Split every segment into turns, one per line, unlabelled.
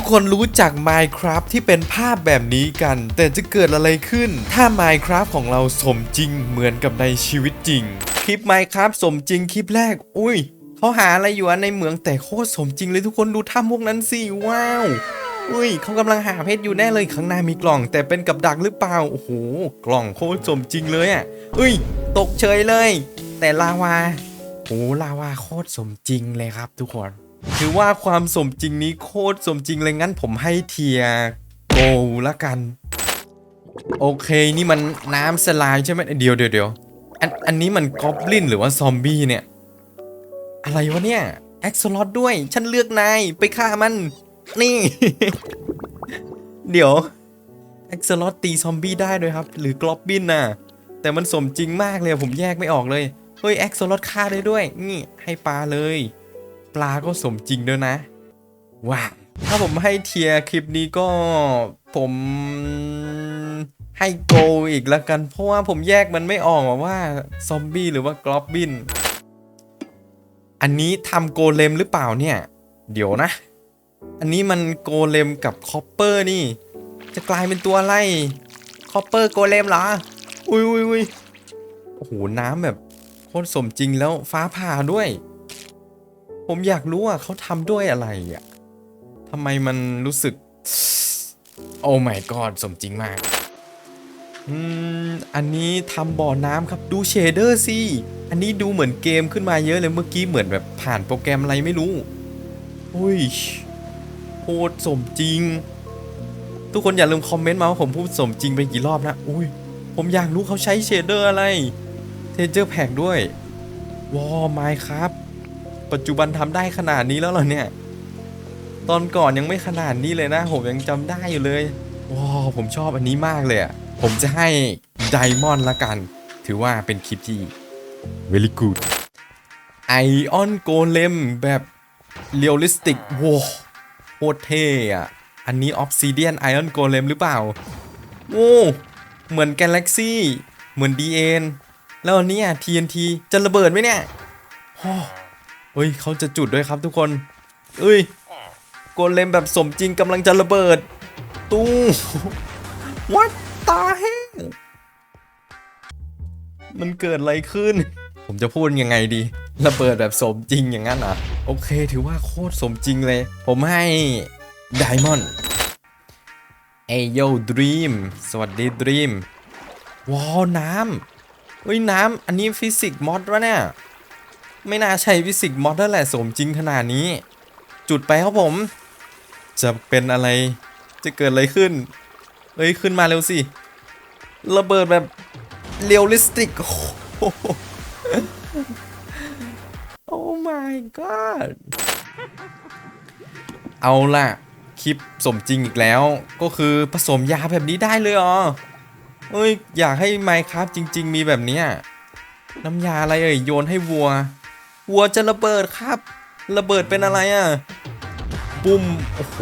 ทุกคนรู้จัก Minecraft ที่เป็นภาพแบบนี้กัน แต่จะเกิดอะไรขึ้น ถ้า Minecraft ของเราสมจริงเหมือนกับในชีวิตจริง คลิป Minecraft สมจริงคลิปแรก อุ้ยเขาหาอะไรอยู่ในเหมืองแต่โคตรสมจริงเลยทุกคนดูถ้ำพวกนั้นสิว้าวอุ้ยเขากำลังหาเพชรอยู่แน่เลยข้างหน้ามีกล่อง แต่เป็นกับดักหรือเปล่าโอ้โหกล่องโคตรสมจริงเลยอะอุ้ย ตกเฉยเลย แต่ลาวาโอ้ลาวาโคตรสมจริงเลยครับทุกคน ถือว่าความสมจริงนี้โคตรสมจริงเลยงั้นผมให้เทียโกละกัน โอเคนี่มันน้ำสลายใช่ไหมเดี๋ยวเดี๋ยวเดี๋ยวอันอันนี้มันกอบลินหรือว่าซอมบี้เนี่ย อะไรวะเนี่ยแอ็กซ์ลอดด้วย ฉันเลือกนาย ไปฆ่ามัน นี่ เดี๋ยวแอ็กซ์ลอดตีซอมบี้ได้ด้วยครับ หรือกลอบบินน่ะ แต่มันสมจริงมากเลยผมแยกไม่ออกเลย เฮ้ยแอ็กซ์ลอดฆ่าได้ด้วย นี่ให้ปลาเลย ปลาก็สมจริงด้วยนะ ว้าวถ้าผมให้เทียคลิปนี้ก็ผมให้โกอีกแล้วกัน เพราะว่าผมแยกมันไม่ออกว่าซอมบี้หรือว่ากลอบบิน อันนี้ทำโกเลมหรือเปล่าเนี่ย เดี๋ยวนะ อันนี้มันโกเลมกับคอปเปอร์นี่ จะกลายเป็นตัวอะไรคอปเปอร์โกเลมเหรอ อุ้ยอุ้ยอุ้ยโอ้โหน้ำแบบโคตรสมจริงแล้วฟ้าผ่าด้วย ผมอยากรู้ว่าเขาทำด้วยอะไรอะทำไมมันรู้สึก โอ้ my god สมจริงมาก อืม อันนี้ทำบ่อน้ำครับดูเชเดอร์สิ อันนี้ดูเหมือนเกมขึ้นมาเยอะเลยเมื่อกี้เหมือนแบบผ่านโปรแกรมอะไรไม่รู้ อุ้ยโคตรสมจริง ทุกคนอย่าลืมคอมเมนต์มาว่าผมพูดสมจริงไปกี่รอบนะ อุ้ย ผมอยากรู้เขาใช้เชเดอร์อะไรเทเจอร์แพกด้วย วอไมครับ ปัจจุบันทำได้ขนาดนี้แล้วเหรอเนี่ย ตอนก่อนยังไม่ขนาดนี้เลยนะผมยังจำได้อยู่เลยว้าวผมชอบอันนี้มากเลยอะผมจะให้ไดมอนด์ละกัน ถือว่าเป็นคลิปที่ very good ไอออนโกเลมแบบเรียลลิสติกว้าวโคตรเท่อะอันนี้ออ s ซิเดียนไอออนโกเลมหรือเปล่าโอ้เหมือนกาแล็กซี่ เหมือน DN แล้วอันเนี้ย TNT จะระเบิดไหมเนี่ยโอ้เฮ้ยเขาจะจุดด้วยครับทุกคนเอ้ยโกเลมแบบสมจริงกำลังจะระเบิดตู้ What the hell มันเกิดอะไรขึ้น ผมจะพูดยังไงดีระเบิดแบบสมจริงอย่างนั้นอะ โอเค ถือว่าโคตรสมจริงเลย ผมให้ไดมอนด์เอโยดรีมสวัสดีดรีมว้าวน้ำเฮ้ยน้ำอันนี้ฟิสิกส์มอดวะเนี่ย ไม่น่าใช่ฟิสิกส์มอดแล้วแหละสมจริงขนาดนี้ จุดไปครับผม จะเป็นอะไรจะเกิดอะไรขึ้นเฮ้ยขึ้นมาเร็วสิ ระเบิดแบบเรียลลิสติก โอ้โอ้ my god เอาล่ะ คลิปสมจริงอีกแล้ว ก็คือผสมยาแบบนี้ได้เลยเหรอเอ้ย อยากให้ Minecraft จริง ๆ มีแบบเนี้ยน้ำยาอะไรเอ่ยโยนให้วัว วัวจะระเบิดครับ ระเบิดเป็นอะไรอะ ปุ้ม โอ้โห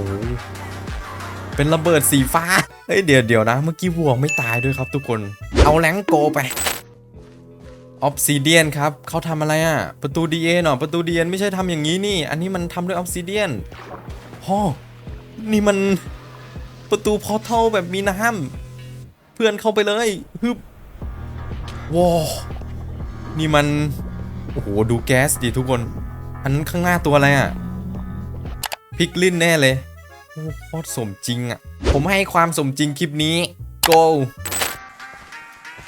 เป็นระเบิดสีฟ้า เฮ้ยเดี๋ยวเดี๋ยวนะ เมื่อกี้วัวไม่ตายด้วยครับทุกคน เอาแรงโกไป ออ s ซิเดียนครับ เขาทำอะไรอะ ประตูดีเอ็นอประตูดีเอนไม่ใช่ทำอย่างนี้นี่ อันนี้มันทำด้วยออ s ซิเดียนฮ่อนี่มันประตูพอร์ทัลแบบมีน้ำเพื่อนเข้าไปเลยฮึบว้าวนี่มัน โอ้โห ดูแก๊สดิทุกคน อันนั้นข้างหน้าตัวอะไรอะ พิกลินแน่เลยโอ้โคตรสมจริงอะ ผมให้ความสมจริงคลิปนี้ go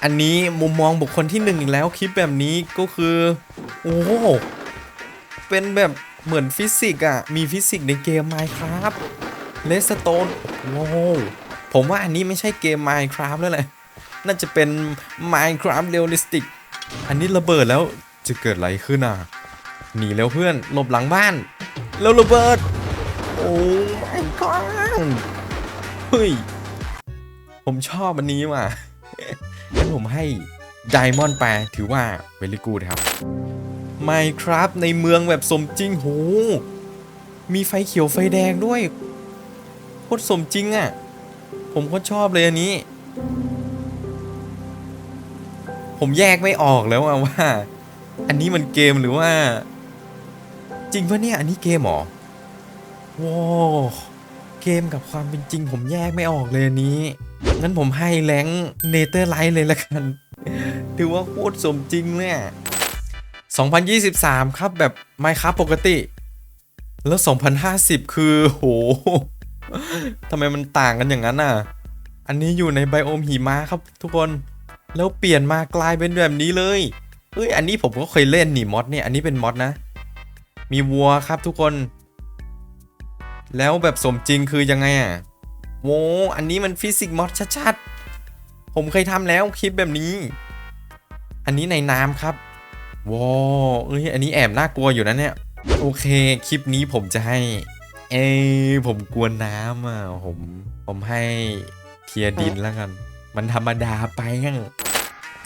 อันนี้มุมมองบุคคลที่หนึ่งอีกแล้วคลิปแบบนี้ก็คือ โอ้โห เป็นแบบเหมือนฟิสิกส์อะ มีฟิสิกส์ในเกม Minecraft เลสโตนโอ้โหผมว่าอันนี้ไม่ใช่เกม Minecraft แล้วแหละ น่าจะเป็น Minecraft Realistic อันนี้ระเบิดแล้ว จะเกิดอะไรขึ้นอะ หนีแล้วเพื่อนหลบหลังบ้าน แล้วระเบิด โอ้ my god เฮ้ย ผมชอบอันนี้ว่ะงั้นผมให้ไดมอนด์ไปถือว่าเวลิกูดครับ Minecraft ในเมืองแบบสมจริงโหมีไฟเขียวไฟแดงด้วยโคตรสมจริงอะ่ะ ผมก็ชอบเลยอันนี้ ผมแยกไม่ออกแล้วอะว่า อันนี้มันเกมหรือว่า จริงปะเนี่ย อันนี้เกมเหรอว้าวเกมกับความเป็นจริงผมแยกไม่ออกเลยอันนี้งั้นผมให้แรงเนเธอร์ไลท์เลยละกันถือว่าโคตรสมจริงเลย2023 ครับแบบไมครับปกติ แล้ว 2050 คือโหทำไมมันต่างกันอย่างนั้นอะ อันนี้อยู่ในไบโอมหิมะครับทุกคน แล้วเปลี่ยนมากลายเป็นแบบนี้เลย เอ้ยอันนี้ผมก็เคยเล่นนี่มอดเนี่ยอันนี้เป็นมอดนะ มีวัวครับทุกคน แล้วแบบสมจริงคือยังไงอะโวอันนี้มันฟิสิกส์มอดชัดๆ ผมเคยทำแล้วคลิปแบบนี้ อันนี้ในน้ำครับว้าวเอ้ยอันนี้แอบน่ากลัวอยู่นะเนี่ย โอเคคลิปนี้ผมจะให้ เอ้ยผมกลัวน้ำอะผมผมให้เทียดินแล้วกัน มันธรรมดาไปงั้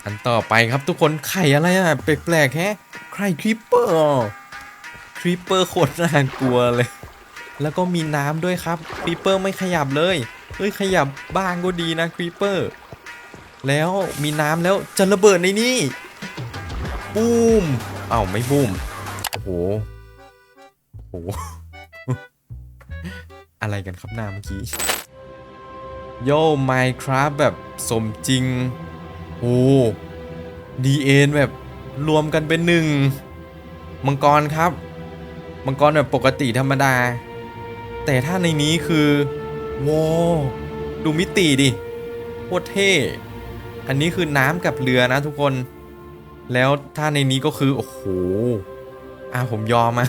อันต่อไปครับทุกคนไข่อะไรอะแปลกๆแฮะไข่ครีปเปอร์ครีปเปอร์โคตรน่ากลัวเลย แล้วก็มีน้ำด้วยครับครีปเปอร์ไม่ขยับเลยเฮ้ยขยับบ้างก็ดีนะครีปเปอร์แล้วมีน้ำแล้วจะระเบิดในนี่บูมเอ้าไม่บูมโอ้โหโอ้โหอะไรกันครับหน้าเมื่อกี้โย่ Minecraft แบบสมจริง โอ้ดีเอ็นแบบรวมกันเป็นหนึ่งมังกรครับ มังกรแบบปกติธรรมดา แต่ถ้าในนี้คือว้าวดูมิติดิโคตรเท่ อันนี้คือน้ำกับเรือนะทุกคน แล้วถ้าในนี้ก็คือ โอ้โหอะผมยอมอะ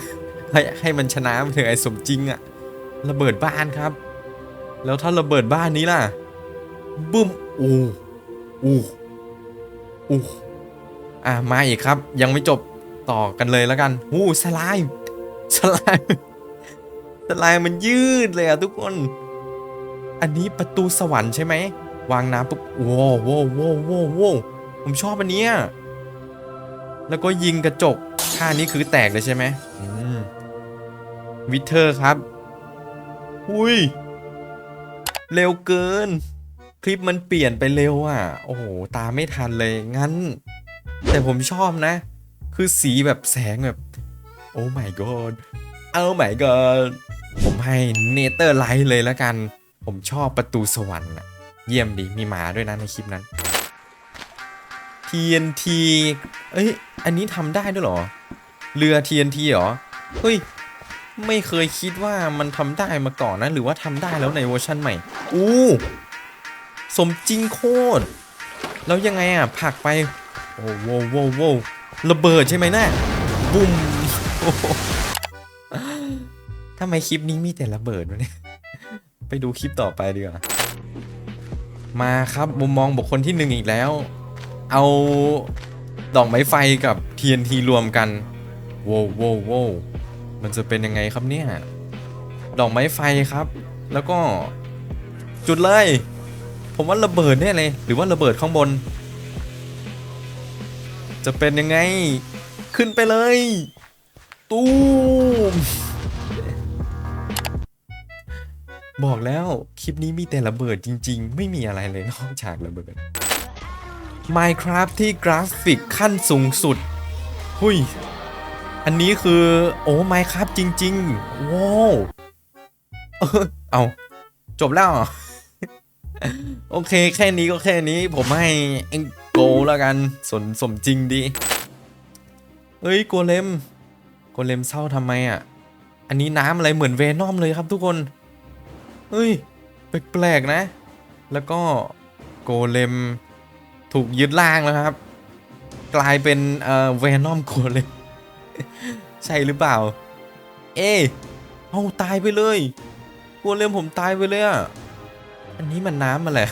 ให้ให้มันชนะเถอะไอ้สมจริงอะระเบิดบ้านครับ แล้วถ้าระเบิดบ้านนี้ล่ะบึ้มอู้อู้ อู้อะมาอีกครับ ยังไม่จบต่อกันเลยแล้วกันอู้สไลม์สไลม์สไลม์มันยืดเลยอะทุกคน อันนี้ประตูสวรรค์ใช่ไหมวางน้ำปุ๊บว้าวว้าวว้าวว้าวว้าวผมชอบอันเนี้ยแล้วก็ยิงกระจกท่านี้คือแตกเลยใช่ไหมวิเทอร์ครับ อุ้ย เร็วเกิน คลิปมันเปลี่ยนไปเร็วอะ โอ้โห ตามไม่ทันเลย งั้น แต่ผมชอบนะ คือสีแบบแสงแบบ โอ้ my god โอ้ my god ผมให้เนเธอร์ไลท์เลยแล้วกัน ผมชอบประตูสวรรค์อะเยี่ยมดี มีหมาด้วยนะในคลิปนั้น TNT เอ้ย อันนี้ทำได้ด้วยเหรอ เรือ TNT เหรอ เฮ้ย ไม่เคยคิดว่ามันทำได้มาก่อนนะ หรือว่าทำได้แล้วในเวอร์ชันใหม่ อู้ สมจริงโคตร แล้วยังไงอะผักไป โอ้โวโวโวระเบิดใช่ไหมนะ่ะบุ้มโอ้โหทำไมคลิปนี้มีแต่ระเบิดวะเนี่ย ไปดูคลิปต่อไปดีกว่า มาครับมุมมองบุคคลที่หนึ่งอีกแล้ว เอาดอกไม้ไฟกับ TNT รวมกันโว้โว้โว้วมันจะเป็นยังไงครับเนี่ย ดอกไม้ไฟครับ แล้วก็จุดเลย ผมว่าระเบิดแน่เลย หรือว่าระเบิดข้างบน จะเป็นยังไง ขึ้นไปเลย ตูมบอกแล้วคลิปนี้มีแต่ระเบิดจริง ๆ ไม่มีอะไรเลยนอกจากระเบิด Minecraft ที่กราฟิกขั้นสูงสุด หุยอันนี้คือ โอ้ Minecraft จริง ๆ ว้าว เอาจบแล้ว โอเคแค่นี้ก็แค่นี้ผมให้เอ็งโกแล้วกันสนสมจริงดีเฮ้ยโกเลมโกเลมเศร้าทำไมอะ อันนี้น้ำอะไรเหมือนเวนอมเลยครับทุกคนเฮ้ยแปลกๆนะ แล้วก็โกเลมถูกยึดล่างแล้วครับ กลายเป็นเอ่อเวนอมโกเลมใช่หรือเปล่า เอ๊เอาตายไปเลยโกเลมผมตายไปเลยอะ อันนี้มันน้ำมาแหละ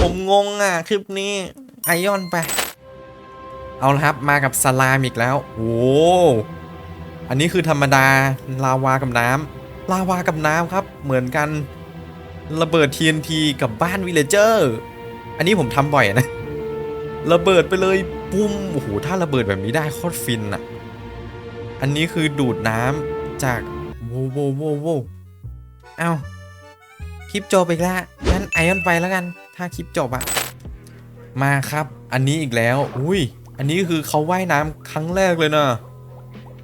ผมงงอะคลิปนี้ไอออนไป เอาละครับมากับสลามอีกแล้วโอ้อันนี้คือธรรมดาลาวากับน้ำลาวากับน้ำครับ เหมือนกันระเบิด TNT กับบ้านวิลเลเจอร์อันนี้ผมทำบ่อยนะระเบิดไปเลยปุ้มโอ้โหถ้าระเบิดแบบนี้ได้โคตรฟินอะ อันนี้คือดูดน้ำจากโว้โว้โว้โว้วเอ้า คลิปจบอีกแล้วงั้นไอออนไปแล้วกัน ถ้าคลิปจบอะมาครับ อันนี้อีกแล้ว อุ้ย อันนี้คือเขาว่ายน้ำครั้งแรกเลยนะ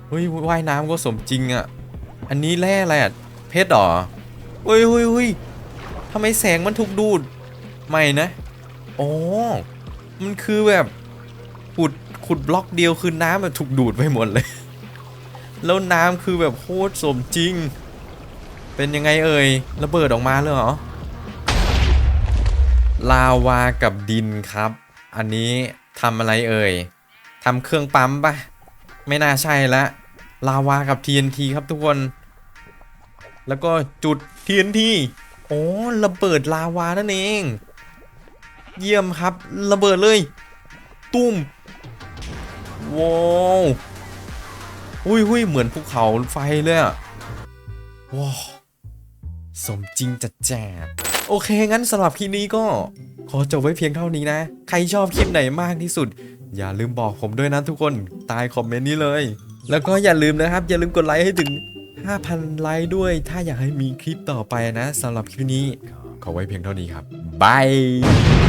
เฮ้ยว่ายน้ำก็สมจริงอะอันนี้แร่อะไรอะเพชรหรอเฮ้ยเฮ้ยเฮ้ยทำไมแสงมันถูกดูด ไม่นะอ๋อมันคือแบบขุดขุดบล็อกเดียวคือน้ำแบบถูกดูดไปหมดเลย แล้วน้ำคือแบบโคตรสมจริง เป็นยังไงเอ่ยระเบิดออกมาเลยเหรอลาวากับดินครับ อันนี้ทำอะไรเอ่ยทำเครื่องปั๊มปะไม่น่าใช่ละลาวากับ TNT ครับทุกคน แล้วก็จุด TNT โอ้ระเบิดลาวานั่นเอง เยี่ยมครับระเบิดเลย ตุ้มว้าวอุ้ยหุยเหมือนภูเขาไฟเลยอะว้าว สมจริงจัดแจ๋โอเค งั้นสำหรับคลิปนี้ก็ขอจบไว้เพียงเท่านี้นะ ใครชอบคลิปไหนมากที่สุด อย่าลืมบอกผมด้วยนะทุกคนใตายคอมเมนต์นี้เลย แล้วก็อย่าลืมนะครับ อย่าลืมกดไลค์ให้ถึง 5,000 ไลค์ด้วย ถ้าอยากให้มีคลิปต่อไปนะสำหรับคลิปนี้ขอไว้เพียงเท่านี้ครับบาย